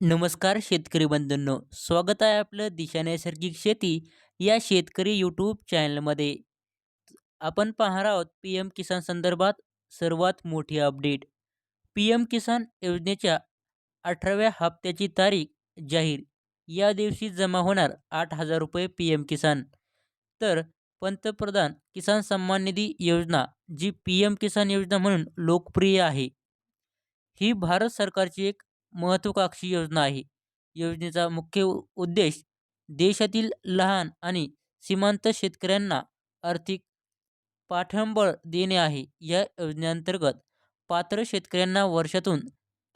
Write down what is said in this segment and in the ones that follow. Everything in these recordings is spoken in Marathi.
नमस्कार शेतकरी बंधूंनो. स्वागत आहे आपलं दिशा नैसर्गिक शेती या शेतकरी यूट्यूब चॅनलमध्ये आपण पाहणार आहोत पी एम किसान संदर्भात सर्वात मोठी अपडेट पी एम किसान योजनेच्या अठराव्या हप्त्याची तारीख जाहीर. या दिवशी जमा होणार आठ हजार रुपये पी एम किसान. तर पंतप्रधान किसान सन्मान निधी योजना जी पी एम किसान योजना म्हणून लोकप्रिय आहे. ही भारत सरकारची एक महत्त्वाकांक्षी योजना आहे. योजनेचा मुख्य उद्देश देशातील लहान आणि सीमांत शेतकऱ्यांना आर्थिक पाठबळ देणे आहे. या योजनेअंतर्गत पात्र शेतकऱ्यांना वर्षातून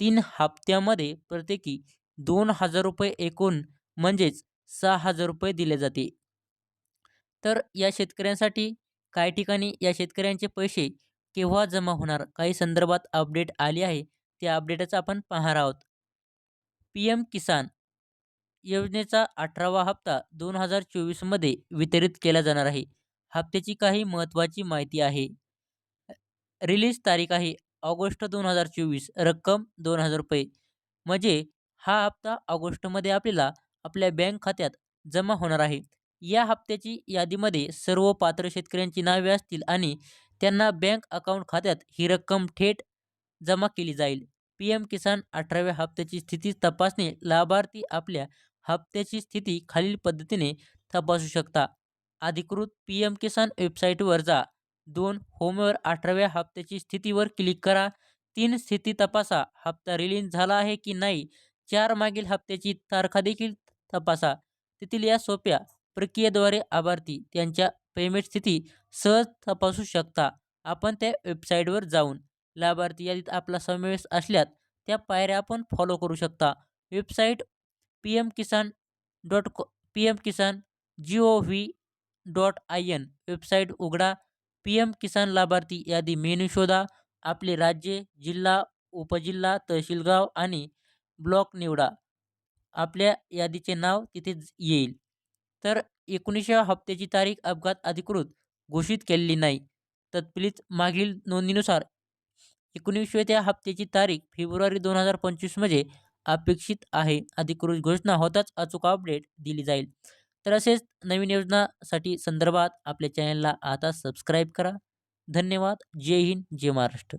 तीन हप्त्यामध्ये प्रत्येकी दोन हजार रुपये एकूण म्हणजेच सहा हजार रुपये दिले जाते. तर या शेतकऱ्यांसाठी काही ठिकाणी या शेतकऱ्यांचे पैसे केव्हा जमा होणार? काही संदर्भात अपडेट आली आहे. त्या अपडेटच आपण पाहणार आहोत. पी एम किसान योजनेचा अठरावा हप्ता दोन हजार चोवीसमध्ये वितरित केला जाणार आहे. हप्त्याची काही महत्त्वाची माहिती आहे. रिलीज तारीख आहे ऑगस्ट दोन हजार चोवीस रक्कम दोन हजार रुपये. म्हणजे हा हप्ता ऑगस्टमध्ये आपल्याला आपल्या बँक खात्यात जमा होणार आहे. या हप्त्याची यादीमध्ये सर्व पात्र शेतकऱ्यांची नावे असतील आणि त्यांना बँक अकाउंट खात्यात ही रक्कम थेट जमा केली जाईल. पी एम किसान अठराव्या हप्त्याची स्थिती तपासणे लाभार्थी आपल्या हप्त्याची स्थिती खालील पद्धतीने तपासू शकता. अधिकृत पी एम किसान वेबसाईटवर जा. दोन होमवर अठराव्या हप्त्याची स्थितीवर क्लिक करा. तीन स्थिती तपासा. हप्ता रिलीज झाला आहे की नाही? चार मागील हप्त्याची तारखा देखील तपासा. तेथील या सोप्या प्रक्रियेद्वारे आभार्थी त्यांच्या पेमेंट स्थिती सहज तपासू शकता. आपण त्या वेबसाईटवर जाऊन लाभार्थी यादीत आपला समावेश असल्यास त्या पायऱ्या आपण फॉलो करू शकता. Website P M Kisan dot co P M Kisan G O V dot I N website उघडा पी एम किसान लाभार्थी यादी मेनू शोधा आपले राज्य जिल्हा उपजिल्हा तहसीलगाव आणि ब्लॉक निवडा. आपल्या यादीचे नाव तिथे येईल. तर एकोणीसव्या हप्त्याची तारीख अपघात अधिकृत घोषित केलेली नाही. तत्पलीत मागील नोंदीनुसार एकोणीसव्या त्या हप्त्याची तारीख फेब्रुवारी दोन हजार पंचवीसमध्ये अपेक्षित आहे. अधिकृत घोषणा होताच अचूक अपडेट दिली जाईल. तर असेच नवीन योजनासाठी संदर्भात आपल्या चॅनलला आता सबस्क्राईब करा. धन्यवाद. जय हिंद. जय महाराष्ट्र.